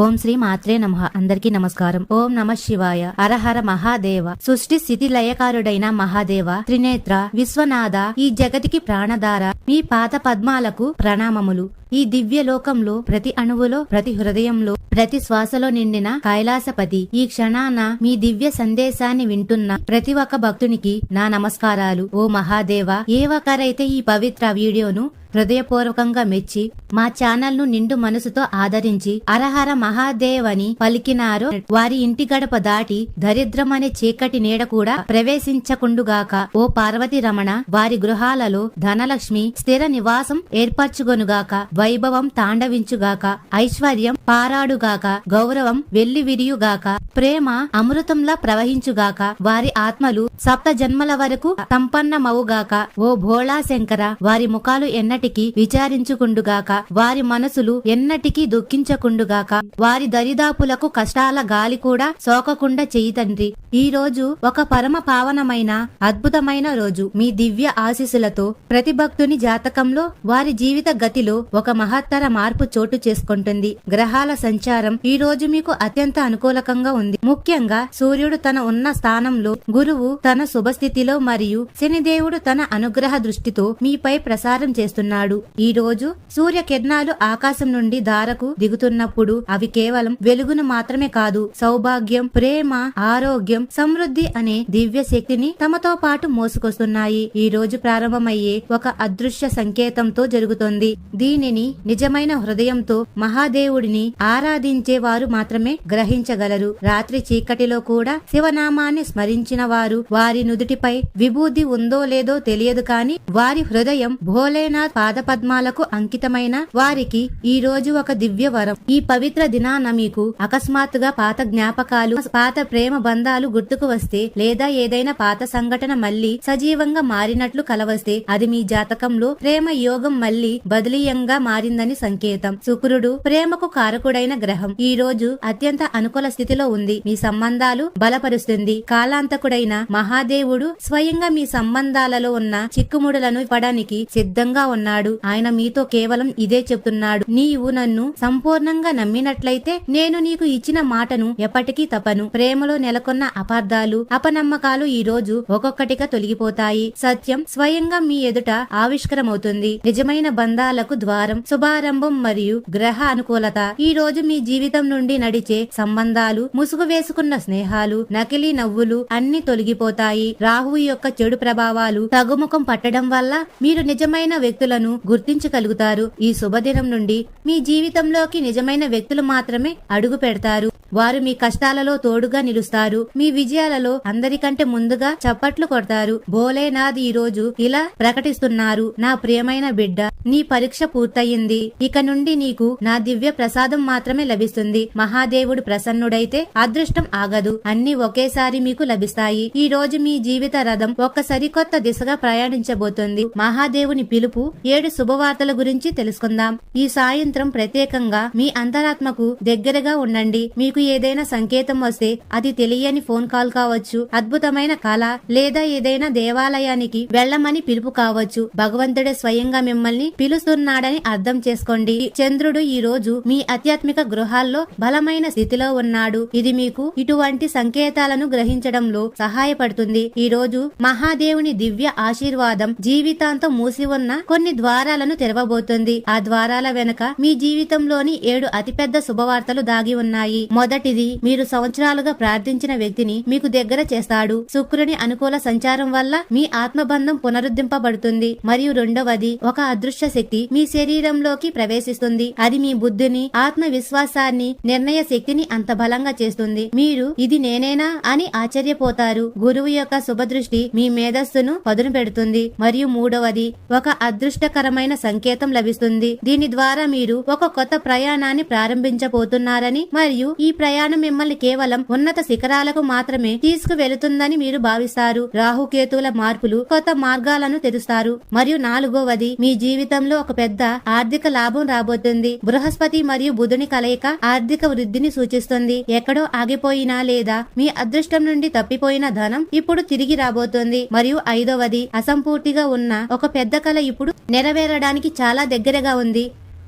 ఓం శ్రీ మాత్రే నమ. అందరికీ నమస్కారం. ఓం నమ శివాయ. హరహర మహాదేవ. సృష్టి స్థితి లయకారుడైన మహాదేవ. త్రినేత్ర విశ్వనాథ ఈ జగతికి ప్రాణధార మీ పాత పద్మాలకు ప్రణామములు. ఈ దివ్య లోకంలో ప్రతి అణువులో ప్రతి హృదయంలో ప్రతి శ్వాసలో నిండిన కైలాసపతి. ఈ క్షణాన మీ దివ్య సందేశాన్ని వింటున్న ప్రతి ఒక్క భక్తునికి నా నమస్కారాలు. ఓ మహాదేవ ఏ ఒక్కరైతే ఈ పవిత్ర వీడియోను హృదయపూర్వకంగా మెచ్చి మా ఛానల్ను నిండు మనసుతో ఆదరించి అరహర మహాదేవ్ అని పలికినారో. వారి ఇంటి గడప దాటి దరిద్రం అనే చీకటి నీడ కూడా ప్రవేశించకుండుగాక ఓ పార్వతి రమణ వారి గృహాలలో ధనలక్ష్మి స్థిర నివాసం ఏర్పరచుగొనుగాక వైభవం తాండవించుగాక ఐశ్వర్యం పారాడుగాక గౌరవం వెల్లి విరియుగాక ప్రేమ అమృతంలా ప్రవహించుగాక వారి ఆత్మలు సప్త జన్మల వరకు సంపన్నమవుగాక ఓ భోళా శంకర వారి ముఖాలు ఎన్నటికీ విచారించుకుండుగాక వారి మనసులు ఎన్నటికీ దుఃఖించకుండుగాక వారి దరిదాపులకు కష్టాల గాలి కూడా సోకకుండా చేయి తండ్రి. ఈ రోజు ఒక పరమ పావనమైన అద్భుతమైన రోజు. మీ దివ్య ఆశీస్సులతో ప్రతి భక్తుని జాతకంలో వారి జీవిత గతిలో ఒక మహత్తర మార్పు చోటు చేసుకుంటుంది. గ్రహాల సంచారం ఈ రోజు మీకు అత్యంత అనుకూలకంగా ఉంది. ముఖ్యంగా సూర్యుడు తన ఉన్న స్థానంలో గురువు తన శుభస్థితిలో మరియు శనిదేవుడు తన అనుగ్రహ దృష్టితో మీపై ప్రసారం చేస్తున్నారు. చేస్తున్నాడు ఈ రోజు సూర్య కిరణాలు ఆకాశం నుండి ధారకు దిగుతున్నప్పుడు అవి కేవలం వెలుగును మాత్రమే కాదు సౌభాగ్యం ప్రేమ ఆరోగ్యం సమృద్ధి అనే దివ్య శక్తిని తమతో పాటు మోసుకొస్తున్నాయి. ఈ రోజు ప్రారంభమయ్యే ఒక అదృశ్య సంకేతంతో జరుగుతోంది. దీనిని నిజమైన హృదయంతో మహాదేవుడిని ఆరాధించే వారు మాత్రమే గ్రహించగలరు. రాత్రి చీకటిలో కూడా శివనామాన్ని స్మరించిన వారు వారి నుదుటిపై విభూది ఉందో లేదో తెలియదు కాని వారి హృదయం భోలేనాథ్ పాదపద్మాలకు అంకితమైన వారికి ఈ రోజు ఒక దివ్య వరం. ఈ పవిత్ర దినాన మీకు అకస్మాత్తుగా పాత జ్ఞాపకాలు పాత ప్రేమ బంధాలు గుర్తుకు వస్తే లేదా ఏదైనా పాత సంఘటన మళ్ళీ సజీవంగా మారినట్లు కలవస్తే అది మీ జాతకంలో ప్రేమ యోగం మళ్ళీ బదిలీయంగా మారిందని సంకేతం. శుక్రుడు ప్రేమకు కారకుడైన గ్రహం. ఈ రోజు అత్యంత అనుకూల స్థితిలో ఉంది. మీ సంబంధాలు బలపరుస్తుంది. కాలాంతకుడైన మహాదేవుడు స్వయంగా మీ సంబంధాలలో ఉన్న చిక్కుముడులను ఇవ్వడానికి సిద్ధంగా అన్నాడు. ఆయన మీతో కేవలం ఇదే చెప్తున్నాడు. నీవు నన్ను సంపూర్ణంగా నమ్మినట్లయితే నేను నీకు ఇచ్చిన మాటను ఎప్పటికీ తపను ప్రేమలో నెలకొన్న అపార్థాలు అపనమ్మకాలు ఈ రోజు ఒక్కొక్కటిగా తొలగిపోతాయి. సత్యం స్వయంగా మీ ఎదుట ఆవిష్కరమవుతుంది. నిజమైన బంధాలకు ద్వారం శుభారంభం మరియు గ్రహ అనుకూలత. ఈ రోజు మీ జీవితం నుండి నడిచే సంబంధాలు ముసుగు వేసుకున్న స్నేహాలు నకిలీ నవ్వులు అన్ని తొలగిపోతాయి. రాహువు యొక్క చెడు ప్రభావాలు తగుముఖం పట్టడం వల్ల మీరు నిజమైన వ్యక్తులను గుర్తించగలుగుతారు. ఈ శుభదినం నుండి మీ జీవితంలోకి నిజమైన వ్యక్తులు మాత్రమే అడుగు పెడతారు. వారు మీ కష్టాలలో తోడుగా నిలుస్తారు. మీ విజయాలలో అందరికంటే ముందుగా చప్పట్లు కొడతారు. భోలేనాథ్ ఈ రోజు ఇలా ప్రకటిస్తున్నారు. నా ప్రియమైన బిడ్డ నీ పరీక్ష పూర్తయింది. ఇక నుండి నీకు నా దివ్య ప్రసాదం మాత్రమే లభిస్తుంది. మహాదేవుడు ప్రసన్నుడైతే అదృష్టం ఆగదు. అన్ని ఒకేసారి మీకు లభిస్తాయి. ఈ రోజు మీ జీవిత రథం ఒక సరికొత్త దిశగా ప్రయాణించబోతుంది. మహాదేవుని పిలుపు ఏడు శుభవార్తల గురించి తెలుసుకుందాం. ఈ సాయంత్రం ప్రత్యేకంగా మీ అంతరాత్మకు దగ్గరగా ఉండండి. మీకు ఏదైనా సంకేతం వస్తే అది తెలియని ఫోన్ కాల్ కావచ్చు అద్భుతమైన కళ లేదా ఏదైనా దేవాలయానికి వెళ్ళమని పిలుపు కావచ్చు. భగవంతుడే స్వయంగా మిమ్మల్ని పిలుస్తున్నాడని అర్థం చేసుకోండి. చంద్రుడు ఈ రోజు మీ ఆధ్యాత్మిక గృహాల్లో బలమైన స్థితిలో ఉన్నాడు. ఇది మీకు ఇటువంటి సంకేతాలను గ్రహించడంలో సహాయపడుతుంది. ఈ రోజు మహాదేవుని దివ్య ఆశీర్వాదం జీవితాంతం మూసి ఉన్న కొన్ని ద్వారాలను తెరవబోతుంది. ఆ ద్వారాల వెనుక మీ జీవితంలోని ఏడు అతిపెద్ద శుభవార్తలు దాగి ఉన్నాయి. మొదటిది మీరు సంవత్సరాలుగా ప్రార్థించిన వ్యక్తిని మీకు దగ్గర చేస్తాడు. శుక్రుని అనుకూల సంచారం వల్ల మీ ఆత్మబంధం పునరుద్ధరింపబడుతుంది మరియు రెండవది ఒక అదృశ్య శక్తి మీ శరీరంలోకి ప్రవేశిస్తుంది. అది మీ బుద్ధిని ఆత్మవిశ్వాసాన్ని నిర్ణయ శక్తిని అంత బలంగా చేస్తుంది. మీరు ఇది నేనేనా? అని ఆశ్చర్యపోతారు. గురువు యొక్క శుభదృష్టి మీ మేధస్సును పదును పెడుతుంది. మరియు మూడవది ఒక అదృష్టకరమైన సంకేతం లభిస్తుంది. దీని ద్వారా మీరు ఒక కొత్త ప్రయాణాన్ని ప్రారంభించబోతున్నారని మరియు ఈ ప్రయాణం మిమ్మల్ని కేవలం ఉన్నత శిఖరాలకు మాత్రమే తీసుకువెళుతుందని మీరు భావిస్తారు. రాహుకేతువుల మార్పులు కొత్త మార్గాలను తెరుస్తారు. మరియు నాలుగవది మీ జీవితంలో ఒక పెద్ద ఆర్థిక లాభం రాబోతుంది. బృహస్పతి మరియు బుధుని కలయిక ఆర్థిక వృద్ధిని సూచిస్తుంది. ఎక్కడో ఆగిపోయినా లేదా మీ అదృష్టం నుండి తప్పిపోయిన ధనం ఇప్పుడు తిరిగి రాబోతుంది. మరియు ఐదవది అసంపూర్తిగా ఉన్న ఒక పెద్ద కళ ఇప్పుడు నెరవేరడానికి చాలా దగ్గరగా ఉంది.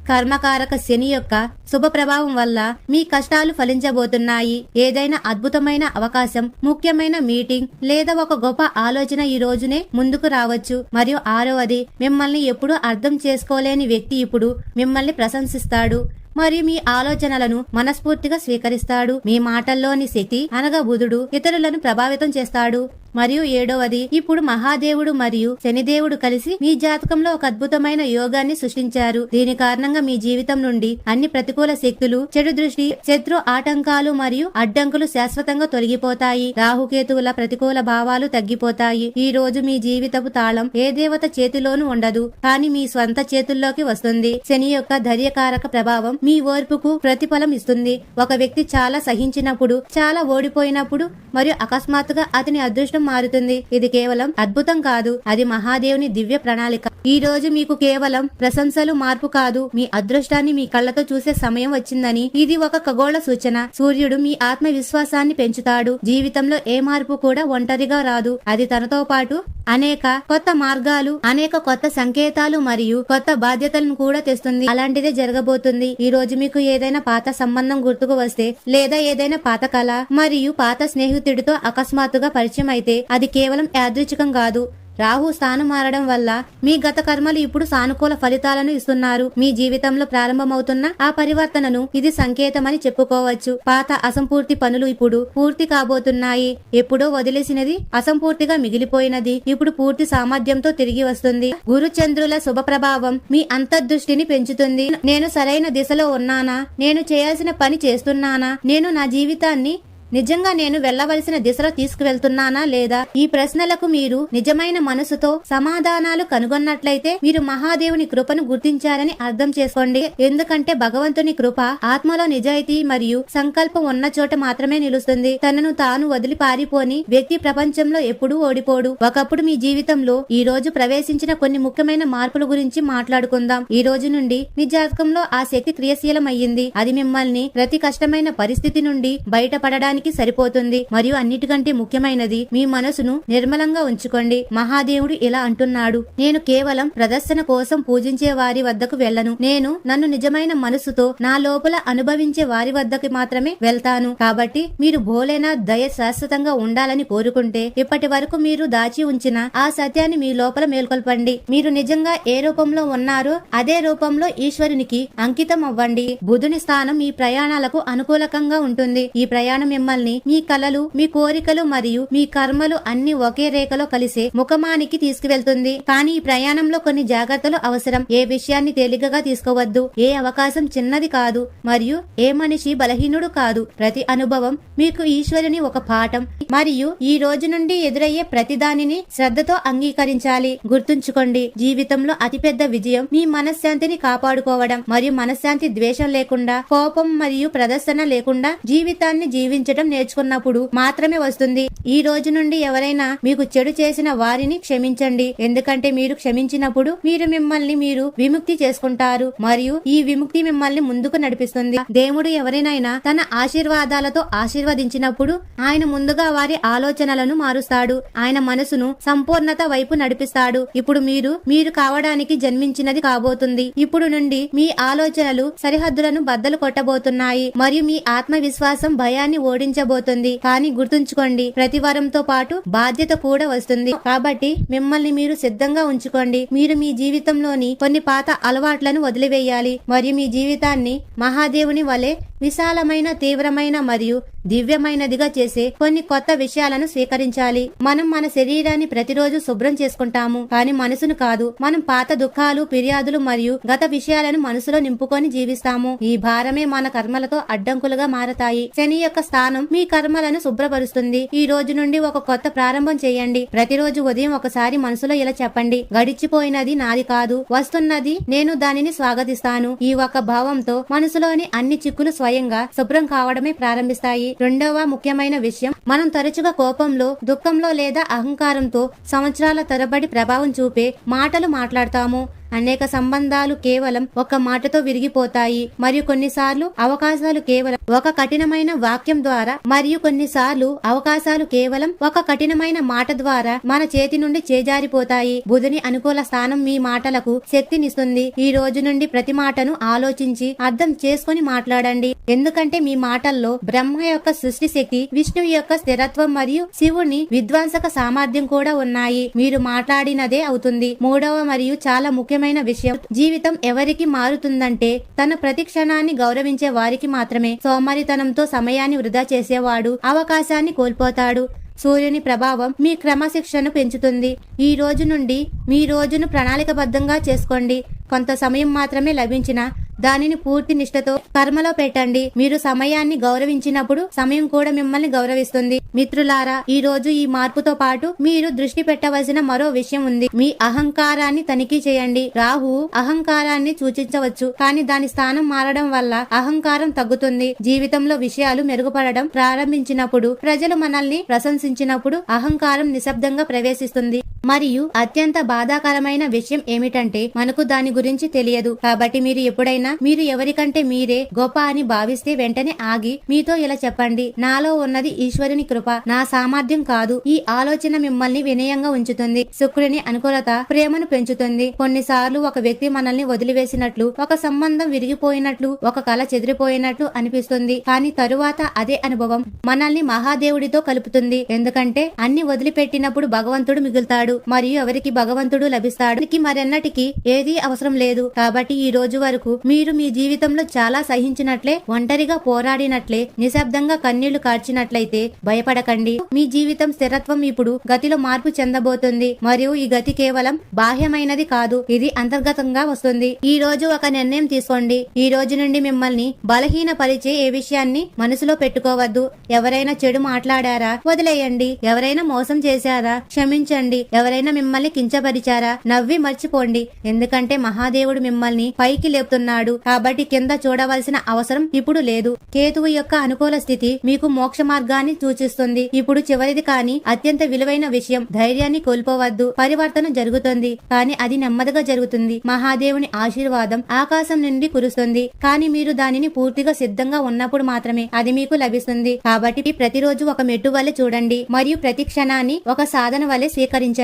కర్మకారక శని యొక్క శుభ ప్రభావం వల్ల మీ కష్టాలు ఫలించబోతున్నాయి. ఏదైనా అద్భుతమైన అవకాశం ముఖ్యమైన మీటింగ్ లేదా ఒక గొప్ప ఆలోచన ఈ రోజునే ముందుకు రావచ్చు. మరియు ఆరవది మిమ్మల్ని ఎప్పుడూ అర్థం చేసుకోలేని వ్యక్తి ఇప్పుడు మిమ్మల్ని ప్రశంసిస్తాడు. మరియు మీ ఆలోచనలను మనస్ఫూర్తిగా స్వీకరిస్తాడు. మీ మాటల్లోని శక్తి అనగా బుధుడు ఇతరులను ప్రభావితం చేస్తాడు. మరియు ఏడవది ఇప్పుడు మహాదేవుడు మరియు శనిదేవుడు కలిసి మీ జాతకంలో ఒక అద్భుతమైన యోగాన్ని సృష్టించారు. దీని కారణంగా మీ జీవితం నుండి అన్ని ప్రతికూల శక్తులు చెడు దృష్టి శత్రు ఆటంకాలు మరియు అడ్డంకులు శాశ్వతంగా తొలగిపోతాయి. రాహుకేతువుల ప్రతికూల భావాలు తగ్గిపోతాయి. ఈ రోజు మీ జీవితపు తాళం ఏ దేవత చేతిలోనూ ఉండదు కానీ మీ స్వంత చేతుల్లోకి వస్తుంది. శని యొక్క ధైర్యకారక ప్రభావం మీ ఓర్పుకు ప్రతిఫలం ఇస్తుంది. ఒక వ్యక్తి చాలా సహించినప్పుడు చాలా ఓడిపోయినప్పుడు మరియు అకస్మాత్తుగా అతని అదృష్టం మారుతుంది. ఇది కేవలం అద్భుతం కాదు. అది మహాదేవుని దివ్య ప్రణాళిక. ఈ రోజు మీకు కేవలం ప్రశంసలు మార్పు కాదు. మీ అదృష్టాన్ని మీ కళ్ళతో చూసే సమయం వచ్చిందని. ఇది ఒక ఖగోళ సూచన. సూర్యుడు మీ ఆత్మవిశ్వాసాన్ని పెంచుతాడు. జీవితంలో ఏ మార్పు కూడా ఒంటరిగా రాదు. అది తనతో పాటు అనేక కొత్త మార్గాలు అనేక కొత్త సంకేతాలు మరియు కొత్త బాధ్యతలను కూడా తెస్తుంది. అలాంటిదే జరగబోతుంది. ఈ రోజు మీకు ఏదైనా పాత సంబంధం గుర్తుకు వస్తే లేదా ఏదైనా పాత కళ మరియు పాత స్నేహితుడితో అకస్మాత్తుగా పరిచయం అయితే అది కేవలం యాదృచ్ఛికం కాదు. రాహు స్థానం మారడం వల్ల మీ గత కర్మలు ఇప్పుడు సానుకూల ఫలితాలను ఇస్తున్నారు. మీ జీవితంలో ప్రారంభమవుతున్న ఆ పరివర్తనను ఇది సంకేతమని చెప్పుకోవచ్చు. పాత అసంపూర్తి పనులు ఇప్పుడు పూర్తి కాబోతున్నాయి. ఎప్పుడో వదిలేసినది అసంపూర్తిగా మిగిలిపోయినది ఇప్పుడు పూర్తి సామర్థ్యంతో తిరిగి వస్తుంది. గురుచంద్రుల శుభ ప్రభావం మీ అంతర్దృష్టిని పెంచుతుంది. నేను సరైన దిశలో ఉన్నానా? నేను చేయాల్సిన పని చేస్తున్నానా? నేను నా జీవితాన్ని నిజంగా నేను వెళ్ళవలసిన దిశలో తీసుకువెళ్తున్నానా లేదా? ఈ ప్రశ్నలకు మీరు నిజమైన మనసుతో సమాధానాలు కనుగొన్నట్లయితే మీరు మహాదేవుని కృపను గుర్తించారని అర్థం చేసుకోండి. ఎందుకంటే భగవంతుని కృప ఆత్మలో నిజాయితీ మరియు సంకల్పం ఉన్న చోట మాత్రమే నిలుస్తుంది. తనను తాను వదిలి పారిపోని వ్యక్తి ప్రపంచంలో ఎప్పుడూ ఓడిపోడు. ఒకప్పుడు మీ జీవితంలో ఈ రోజు ప్రవేశించిన కొన్ని ముఖ్యమైన మార్పుల గురించి మాట్లాడుకుందాం. ఈ రోజు నుండి మీ జాతకంలో ఆ శక్తి క్రియాశీలమయ్యింది. అది మిమ్మల్ని ప్రతి కష్టమైన పరిస్థితి నుండి బయటపడడానికి సరిపోతుంది. మరియు అన్నిటికంటే ముఖ్యమైనది మీ మనసును నిర్మలంగా ఉంచుకోండి. మహాదేవుడు ఇలా అంటున్నాడు. నేను కేవలం ప్రదర్శన కోసం పూజించే వారి వద్దకు వెళ్ళను. నేను నన్ను నిజమైన మనసుతో నా లోపల అనుభవించే వారి వద్దకు మాత్రమే వెళ్తాను. కాబట్టి మీరు భోలేనా దయ శాశ్వతంగా ఉండాలని కోరుకుంటే ఇప్పటి వరకు మీరు దాచి ఉంచిన ఆ సత్యాన్ని మీ లోపల మేల్కొల్పండి. మీరు నిజంగా ఏ రూపంలో ఉన్నారో అదే రూపంలో ఈశ్వరునికి అంకితం అవ్వండి. బుధుని స్థానం మీ ప్రయాణాలకు అనుకూలకంగా ఉంటుంది. ఈ ప్రయాణం మిమ్మల్ని మీ కలలు మీ కోరికలు మరియు మీ కర్మలు అన్ని ఒకే రేఖలో కలిసే ముఖమానికి తీసుకువెళ్తుంది. కానీ ఈ ప్రయాణంలో కొన్ని జాగ్రత్తలు అవసరం. ఏ విషయాన్ని తేలికగా తీసుకోవద్దు. ఏ అవకాశం చిన్నది కాదు. మరియు ఏ మనిషి బలహీనుడు కాదు. ప్రతి అనుభవం మీకు ఈశ్వరుని ఒక పాఠం. మరియు ఈ రోజు నుండి ఎదురయ్యే ప్రతి దానిని శ్రద్ధతో అంగీకరించాలి. గుర్తుంచుకోండి జీవితంలో అతిపెద్ద విజయం మీ మనశ్శాంతిని కాపాడుకోవడం. మరియు మనశ్శాంతి ద్వేషం లేకుండా కోపం మరియు ప్రదర్శన లేకుండా జీవితాన్ని జీవించడం. నేర్చుకున్నప్పుడు మాత్రమే వస్తుంది. ఈ రోజు నుండి ఎవరైనా మీకు చెడు చేసిన వారిని క్షమించండి. ఎందుకంటే మీరు క్షమించినప్పుడు మీరు మిమ్మల్ని మీరు విముక్తి చేసుకుంటారు. మరియు ఈ విముక్తి మిమ్మల్ని ముందుకు నడిపిస్తుంది. దేవుడు ఎవరినైనా తన ఆశీర్వాదాలతో ఆశీర్వదించినప్పుడు ఆయన ముందుగా వారి ఆలోచనలను మారుస్తాడు. ఆయన మనసును సంపూర్ణత వైపు నడిపిస్తాడు. ఇప్పుడు మీరు మీరు కావడానికి జన్మించినది కాబోతుంది. ఇప్పుడు నుండి మీ ఆలోచనలు సరిహద్దులను బద్దలు కొట్టబోతున్నాయి. మరియు మీ ఆత్మవిశ్వాసం భయాన్ని ఓడి జోడించబోతుంది కానీ గుర్తుంచుకోండి ప్రతి వరంతో పాటు బాధ్యత కూడా వస్తుంది. కాబట్టి మిమ్మల్ని మీరు సిద్ధంగా ఉంచుకోండి. మీరు మీ జీవితంలోని కొన్ని పాత అలవాట్లను వదిలివేయాలి. మరియు మీ జీవితాన్ని మహాదేవుని వలె విశాలమైన తీవ్రమైన మరియు దివ్యమైనదిగా చేసే కొన్ని కొత్త విషయాలను స్వీకరించాలి. మనం మన శరీరాన్ని ప్రతిరోజు శుభ్రం చేసుకుంటాము. కానీ మనసును కాదు. మనం పాత దుఃఖాలు ఫిర్యాదులు మరియు గత విషయాలను మనసులో నింపుకొని జీవిస్తాము. ఈ భారమే మన కర్మలతో అడ్డంకులుగా మారతాయి. శని యొక్క స్థానం మీ కర్మలను శుభ్రపరుస్తుంది. ఈ రోజు నుండి ఒక కొత్త ప్రారంభం చేయండి. ప్రతిరోజు ఉదయం ఒకసారి మనసులో ఇలా చెప్పండి. గడిచిపోయినది నాది కాదు. వస్తున్నది నేను దానిని స్వాగతిస్తాను. ఈ ఒక భావంతో మనసులోని అన్ని చిక్కులు స్వయంగా శుభ్రం కావడమే ప్రారంభిస్తాయి. రెండవ ముఖ్యమైన విషయం మనం తరచుగా కోపంలో దుఃఖంలో లేదా అహంకారంతో సంవత్సరాల తరబడి ప్రభావం చూపే మాటలు మాట్లాడతాము. అనేక సంబంధాలు కేవలం ఒక మాటతో విరిగిపోతాయి. మరియు కొన్నిసార్లు అవకాశాలు కేవలం ఒక కఠినమైన వాక్యం ద్వారా మరియు కొన్నిసార్లు అవకాశాలు కేవలం ఒక కఠినమైన మాట ద్వారా మన చేతి నుండి చేజారిపోతాయి. బుధుని అనుకూల స్థానం మీ మాటలకు శక్తినిస్తుంది. ఈ రోజు నుండి ప్రతి మాటను ఆలోచించి అర్థం చేసుకొని మాట్లాడండి. ఎందుకంటే మీ మాటల్లో బ్రహ్మ యొక్క సృష్టి శక్తి విష్ణువు యొక్క స్థిరత్వం మరియు శివుని విధ్వంసక సామర్థ్యం కూడా ఉన్నాయి. మీరు మాట్లాడినదే అవుతుంది. మూడవ మరియు చాలా ముఖ్యమైన విషయం. జీవితం ఎవరికి మారుతుందంటే తన ప్రతి క్షణాన్ని గౌరవించే వారికి మాత్రమే. సోమరితనంతో సమయాన్ని వృధా చేసేవాడు అవకాశాన్ని కోల్పోతాడు. సూర్యుని ప్రభావం మీ క్రమశిక్షణను పెంచుతుంది. ఈ రోజు నుండి మీ రోజును ప్రణాళికబద్ధంగా చేసుకోండి. కొంత సమయం మాత్రమే లభించిన దానిని పూర్తి నిష్ఠతో కర్మలో పెట్టండి. మీరు సమయాన్ని గౌరవించినప్పుడు సమయం కూడా మిమ్మల్ని గౌరవిస్తుంది. మిత్రులారా ఈ రోజు ఈ మార్పుతో పాటు మీరు దృష్టి పెట్టవలసిన మరో విషయం ఉంది. మీ అహంకారాన్ని తనిఖీ చేయండి. రాహు అహంకారాన్ని సూచించవచ్చు కానీ దాని స్థానం మారడం వల్ల అహంకారం తగ్గుతుంది. జీవితంలో విషయాలు మెరుగుపడడం ప్రారంభించినప్పుడు ప్రజలు మనల్ని ప్రశంసించినప్పుడు అహంకారం నిశ్శబ్దంగా ప్రవేశిస్తుంది. మరియు అత్యంత బాధాకరమైన విషయం ఏమిటంటే మనకు దాని గురించి తెలియదు. కాబట్టి మీరు ఎప్పుడైనా మీరు ఎవరికంటే మీరే గొప్ప అని భావిస్తే వెంటనే ఆగి మీతో ఇలా చెప్పండి. నాలో ఉన్నది ఈశ్వరుని కృప నా సామర్థ్యం కాదు. ఈ ఆలోచన మిమ్మల్ని వినయంగా ఉంచుతుంది. శుక్రుని అనుకూలత ప్రేమను పెంచుతుంది. కొన్నిసార్లు ఒక వ్యక్తి మనల్ని వదిలివేసినట్లు ఒక సంబంధం విరిగిపోయినట్లు ఒక కళ చెదిరిపోయినట్లు అనిపిస్తుంది. కానీ తరువాత అదే అనుభవం మనల్ని మహాదేవుడితో కలుపుతుంది. ఎందుకంటే అన్ని వదిలిపెట్టినప్పుడు భగవంతుడు మిగులుతాడు. మరియు ఎవరికి భగవంతుడు లభిస్తాడు మరెన్నటికి ఏదీ అవసరం లేదు. కాబట్టి ఈ రోజు వరకు మీరు మీ జీవితంలో చాలా సహించినట్లే ఒంటరిగా పోరాడినట్లే నిశ్శబ్దంగా కన్నీళ్ళు కార్చినట్లయితే భయపడకండి. మీ జీవితం స్థిరత్వం ఇప్పుడు గతిలో మార్పు చెందబోతుంది. మరియు ఈ గతి కేవలం బాహ్యమైనది కాదు ఇది అంతర్గతంగా వస్తుంది. ఈ రోజు ఒక నిర్ణయం తీసుకోండి. ఈ రోజు నుండి మిమ్మల్ని బలహీన పరిచే ఏ విషయాన్ని మనసులో పెట్టుకోవద్దు. ఎవరైనా చెడు మాట్లాడారా? వదిలేయండి. ఎవరైనా మోసం చేశారా? క్షమించండి. ఎవరైనా మిమ్మల్ని కించపరిచారా? నవ్వి మర్చిపోండి. ఎందుకంటే మహాదేవుడు మిమ్మల్ని పైకి లేపుతున్నాడు. కాబట్టి కింద చూడవలసిన అవసరం ఇప్పుడు లేదు. కేతువు యొక్క అనుకూల స్థితి మీకు మోక్ష మార్గాన్ని సూచిస్తుంది. ఇప్పుడు చివరిది కానీ అత్యంత విలువైన విషయం. ధైర్యాన్ని కోల్పోవద్దు. పరివర్తన జరుగుతుంది. కానీ అది నెమ్మదిగా జరుగుతుంది. మహాదేవుని ఆశీర్వాదం ఆకాశం నుండి కురుస్తుంది. కానీ మీరు దానిని పూర్తిగా సిద్ధంగా ఉన్నప్పుడు మాత్రమే అది మీకు లభిస్తుంది. కాబట్టి ప్రతిరోజు ఒక మెట్టు వలె చూడండి. మరియు ప్రతి క్షణాన్ని ఒక సాధన వలె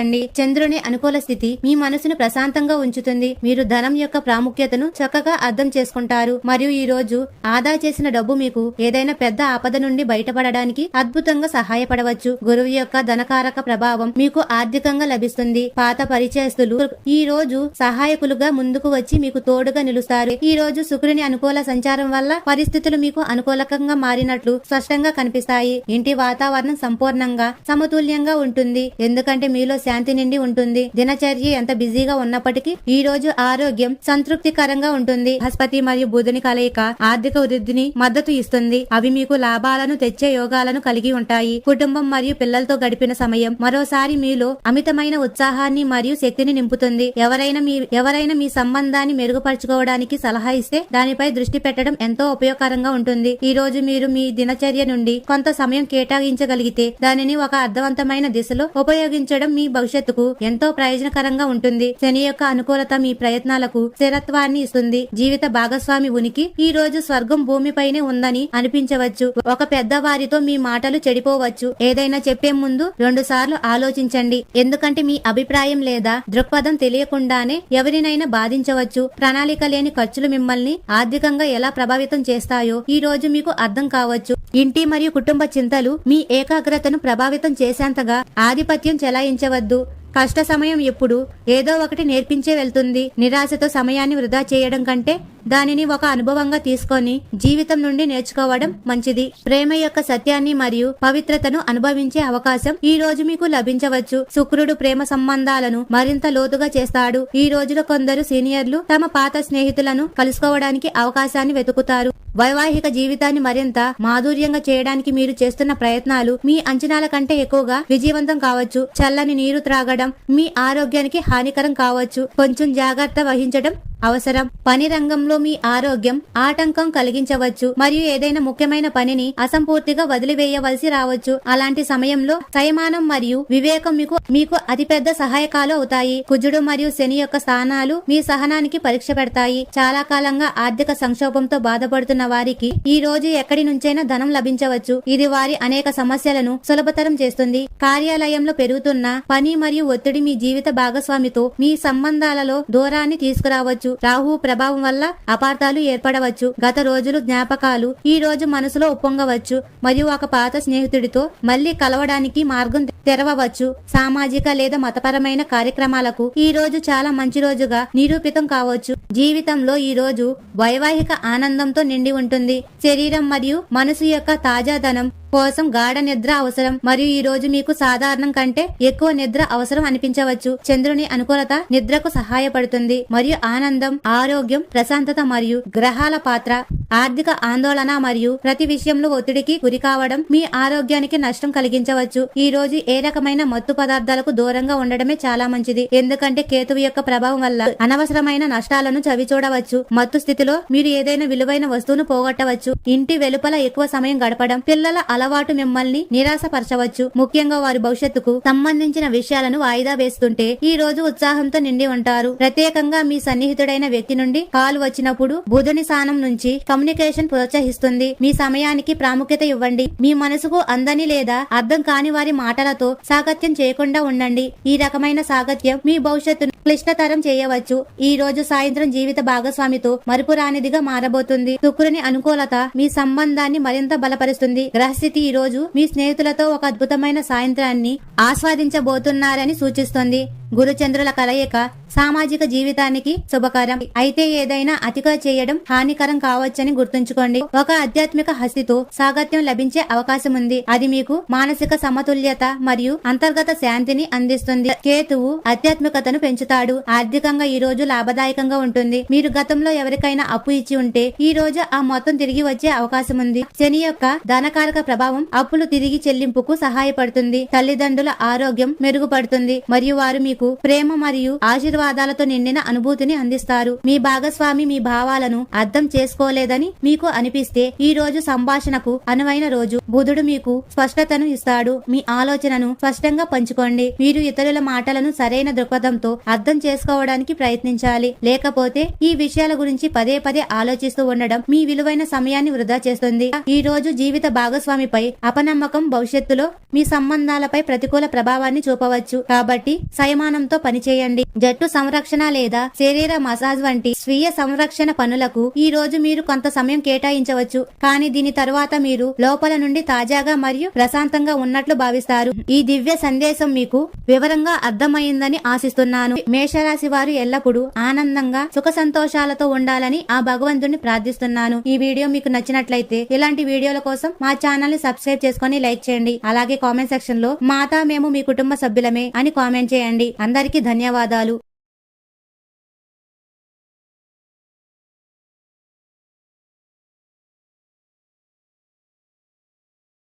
స్వీకరించండి చంద్రుని అనుకూల స్థితి మీ మనసును ప్రశాంతంగా ఉంచుతుంది. మీరు ధనం యొక్క ప్రాముఖ్యతను చక్కగా అర్థం చేసుకుంటారు. మరియు ఈ రోజు ఆదా చేసిన డబ్బు మీకు ఏదైనా పెద్ద ఆపద నుండి బయటపడడానికి అద్భుతంగా సహాయపడవచ్చు. గురువు యొక్క ధనకారక ప్రభావం మీకు ఆర్థికంగా లభిస్తుంది. పాత పరిచయస్తులు ఈ రోజు సహాయకులుగా ముందుకు వచ్చి మీకు తోడుగా నిలుస్తారు. ఈ రోజు శుక్రుని అనుకూల సంచారం వల్ల పరిస్థితులు మీకు అనుకూలకంగా మారినట్లు స్పష్టంగా కనిపిస్తాయి. ఇంటి వాతావరణం సంపూర్ణంగా సమతుల్యంగా ఉంటుంది. ఎందుకంటే మీలో శాంతి నిండి ఉంటుంది. దినచర్య ఎంత బిజీగా ఉన్నప్పటికీ ఈ రోజు ఆరోగ్యం సంతృప్తికరంగా ఉంటుంది. బృహస్పతి మరియు బుధుని కలయిక ఆర్థిక వృద్ధిని మద్దతు ఇస్తుంది. అవి మీకు లాభాలను తెచ్చే యోగాలను కలిగి ఉంటాయి. కుటుంబం మరియు పిల్లలతో గడిపిన సమయం మరోసారి మీలో అమితమైన ఉత్సాహాన్ని మరియు శక్తిని నింపుతుంది. ఎవరైనా మీ ఎవరైనా మీ సంబంధాన్ని మెరుగుపరచుకోవడానికి సలహా ఇస్తే దానిపై దృష్టి పెట్టడం ఎంతో ఉపయోగకరంగా ఉంటుంది. ఈ రోజు మీరు మీ దినచర్య నుండి కొంత సమయం కేటాయించగలిగితే దానిని ఒక అర్థవంతమైన దిశలో ఉపయోగించడం మీ భవిష్యత్తుకు ఎంతో ప్రయోజనకరంగా ఉంటుంది. శని యొక్క అనుకూలత మీ ప్రయత్నాలకు స్థిరత్వాన్ని ఇస్తుంది. జీవిత భాగస్వామి ఉనికి ఈ రోజు స్వర్గం భూమిపైనే ఉందని అనిపించవచ్చు. ఒక పెద్దవారితో మీ మాటలు చెడిపోవచ్చు. ఏదైనా చెప్పే ముందు రెండు సార్లు ఆలోచించండి. ఎందుకంటే మీ అభిప్రాయం లేదా దృక్పథం తెలియకుండానే ఎవరినైనా బాధించవచ్చు. ప్రణాళిక లేని ఖర్చులు మిమ్మల్ని ఆర్థికంగా ఎలా ప్రభావితం చేస్తాయో ఈ రోజు మీకు అర్థం కావచ్చు. ఇంటి మరియు కుటుంబ చింతలు మీ ఏకాగ్రతను ప్రభావితం చేసేంతగా ఆధిపత్యం చెలాయించవద్దు. Obrigado. కష్ట సమయం ఎప్పుడు ఏదో ఒకటి నేర్పించే వెళ్తుంది. నిరాశతో సమయాన్ని వృధా చేయడం కంటే దానిని ఒక అనుభవంగా తీసుకొని జీవితం నుండి నేర్చుకోవడం మంచిది. ప్రేమ యొక్క సత్యాన్ని మరియు పవిత్రతను అనుభవించే అవకాశం ఈ రోజు మీకు లభించవచ్చు. శుక్రుడు ప్రేమ సంబంధాలను మరింత లోతుగా చేస్తాడు. ఈ రోజులో కొందరు సీనియర్లు తమ పాత స్నేహితులను కలుసుకోవడానికి అవకాశాన్ని వెతుకుతారు. వైవాహిక జీవితాన్ని మరింత మాధుర్యంగా చేయడానికి మీరు చేస్తున్న ప్రయత్నాలు మీ అంచనాల కంటే ఎక్కువగా విజయవంతం కావచ్చు. చల్లని నీరు త్రాగడం మీ ఆరోగ్యానికి హానికరం కావచ్చు. కొంచెం జాగ్రత్త వహించడం అవసరం. పని రంగంలో మీ ఆరోగ్యం ఆటంకం కలిగించవచ్చు మరియు ఏదైనా ముఖ్యమైన పనిని అసంపూర్తిగా వదిలివేయవలసి రావచ్చు. అలాంటి సమయంలో సంయమానం మరియు వివేకం మీకు మీకు అతిపెద్ద సహాయకాలు అవుతాయి. కుజుడు మరియు శని యొక్క స్థానాలు మీ సహనానికి పరీక్ష పెడతాయి. చాలా కాలంగా ఆర్థిక సంక్షోభంతో బాధపడుతున్న వారికి ఈ రోజు ఎక్కడి నుంచైనా ధనం లభించవచ్చు. ఇది వారి అనేక సమస్యలను సులభతరం చేస్తుంది. కార్యాలయంలో పెరుగుతున్న పని మరియు ఒత్తిడి మీ జీవిత భాగస్వామితో మీ సంబంధాలలో దూరాన్ని తీసుకురావచ్చు. రాహు ప్రభావం వల్ల అపార్థాలు ఏర్పడవచ్చు. గత రోజులు జ్ఞాపకాలు ఈ రోజు మనసులో ఉప్పొంగవచ్చు. మరియు ఒక పాత స్నేహితుడితో మళ్ళీ కలవడానికి మార్గం తెరవవచ్చు. సామాజిక లేదా మతపరమైన కార్యక్రమాలకు ఈ రోజు చాలా మంచి రోజుగా నిరూపితం కావచ్చు. జీవితంలో ఈ రోజు వైవాహిక ఆనందంతో నిండి ఉంటుంది. శరీరం మరియు మనసు యొక్క తాజాదనం కోసం గాఢ నిద్ర అవసరం. మరియు ఈ రోజు మీకు సాధారణం కంటే ఎక్కువ నిద్ర అవసరం అనిపించవచ్చు. చంద్రుని అనుకూలత నిద్రకు సహాయపడుతుంది. మరియు ఆనందం ఆరోగ్యం ప్రశాంతత మరియు గ్రహాల పాత్ర ఆర్థిక ఆందోళన మరియు ప్రతి విషయంలో ఒత్తిడికి గురి కావడం మీ ఆరోగ్యానికి నష్టం కలిగించవచ్చు. ఈ రోజు ఏ రకమైన మత్తు పదార్థాలకు దూరంగా ఉండడమే చాలా మంచిది. ఎందుకంటే కేతువు యొక్క ప్రభావం వల్ల అనవసరమైన నష్టాలను చవి చూడవచ్చు మత్తు స్థితిలో మీరు ఏదైనా విలువైన వస్తువును పోగొట్టవచ్చు. ఇంటి వెలుపల ఎక్కువ సమయం గడపడం పిల్లల అలవాటు మిమ్మల్ని నిరాశపరచవచ్చు. ముఖ్యంగా వారి భవిష్యత్తుకు సంబంధించిన విషయాలను వాయిదా వేస్తుంటే ఈ రోజు ఉత్సాహంతో నిండి ఉంటారు. ప్రత్యేకంగా మీ సన్నిహితుడైన వ్యక్తి నుండి కాల్ వచ్చినప్పుడు బుధుని స్థానం నుంచి కమ్యూనికేషన్ ప్రోత్సహిస్తుంది. మీ సమయానికి ప్రాముఖ్యత ఇవ్వండి. మీ మనసుకు అందని లేదా అర్థం కాని వారి మాటలతో సాగత్యం చేయకుండా ఉండండి. ఈ రకమైన సాగత్యం మీ భవిష్యత్తును క్లిష్టతరం చేయవచ్చు. ఈ రోజు సాయంత్రం జీవిత భాగస్వామితో మరుపురానిదిగా మారబోతుంది. శుక్రుని అనుకూలత మీ సంబంధాన్ని మరింత బలపరుస్తుంది. గ్రహస్థితి ఈ రోజు మీ స్నేహితులతో ఒక అద్భుతమైన సాయంత్రాన్ని ఆస్వాదించబోతున్నారని సూచిస్తోంది. గురుచంద్రుల కలయిక సామాజిక జీవితానికి శుభకరం. అయితే ఏదైనా అతిగా చేయడం హానికరం కావచ్చని గుర్తుంచుకోండి. ఒక ఆధ్యాత్మిక హస్తితో సాగత్యం లభించే అవకాశం ఉంది. అది మీకు మానసిక సమతుల్యత మరియు అంతర్గత శాంతిని అందిస్తుంది. కేతువు ఆధ్యాత్మికతను పెంచుతాడు. ఆర్థికంగా ఈ రోజు లాభదాయకంగా ఉంటుంది. మీరు గతంలో ఎవరికైనా అప్పు ఇచ్చి ఉంటే ఈ రోజు ఆ మొత్తం తిరిగి వచ్చే అవకాశం ఉంది. శని యొక్క ధనకారక ప్రభావం అప్పులు తిరిగి చెల్లింపుకు సహాయపడుతుంది. తల్లిదండ్రుల ఆరోగ్యం మెరుగుపడుతుంది. మరియు వారు మీకు ప్రేమ మరియు ఆశీర్వాదాలతో నిండిన అనుభూతిని అందిస్తారు. మీ భాగస్వామి మీ భావాలను అర్థం చేసుకోలేదని మీకు అనిపిస్తే ఈ రోజు సంభాషణకు అనువైన రోజు. బుధుడు మీకు స్పష్టతను ఇస్తాడు. మీ ఆలోచనను స్పష్టంగా పంచుకోండి. మీరు ఇతరుల మాటలను సరైన దృక్పథంతో అర్థం చేసుకోవడానికి ప్రయత్నించాలి. లేకపోతే ఈ విషయాల గురించి పదే పదే ఆలోచిస్తూ ఉండడం మీ విలువైన సమయాన్ని వృధా చేస్తుంది. ఈ రోజు జీవిత భాగస్వామిపై అపనమ్మకం భవిష్యత్తులో మీ సంబంధాలపై ప్రతికూల ప్రభావాన్ని చూపవచ్చు. కాబట్టి అభిమానంతో పనిచేయండి. జట్టు సంరక్షణ లేదా శరీర మసాజ్ వంటి స్వీయ సంరక్షణ పనులకు ఈ రోజు మీరు కొంత సమయం కేటాయించవచ్చు. కానీ దీని తరువాత మీరు లోపల నుండి తాజాగా మరియు ప్రశాంతంగా ఉన్నట్లు భావిస్తారు. ఈ దివ్య సందేశం మీకు వివరంగా అర్థమైందని ఆశిస్తున్నాను. మేషరాశి వారు ఎల్లప్పుడూ ఆనందంగా సుఖ సంతోషాలతో ఉండాలని ఆ భగవంతుని ప్రార్థిస్తున్నాను. ఈ వీడియో మీకు నచ్చినట్లయితే ఇలాంటి వీడియోల కోసం మా ఛానల్ని సబ్స్క్రైబ్ చేసుకొని లైక్ చేయండి. అలాగే కామెంట్ సెక్షన్లో మాతా మేము మీ కుటుంబ సభ్యులమే అని కామెంట్ చేయండి. అందరికీ ధన్యవాదాలు.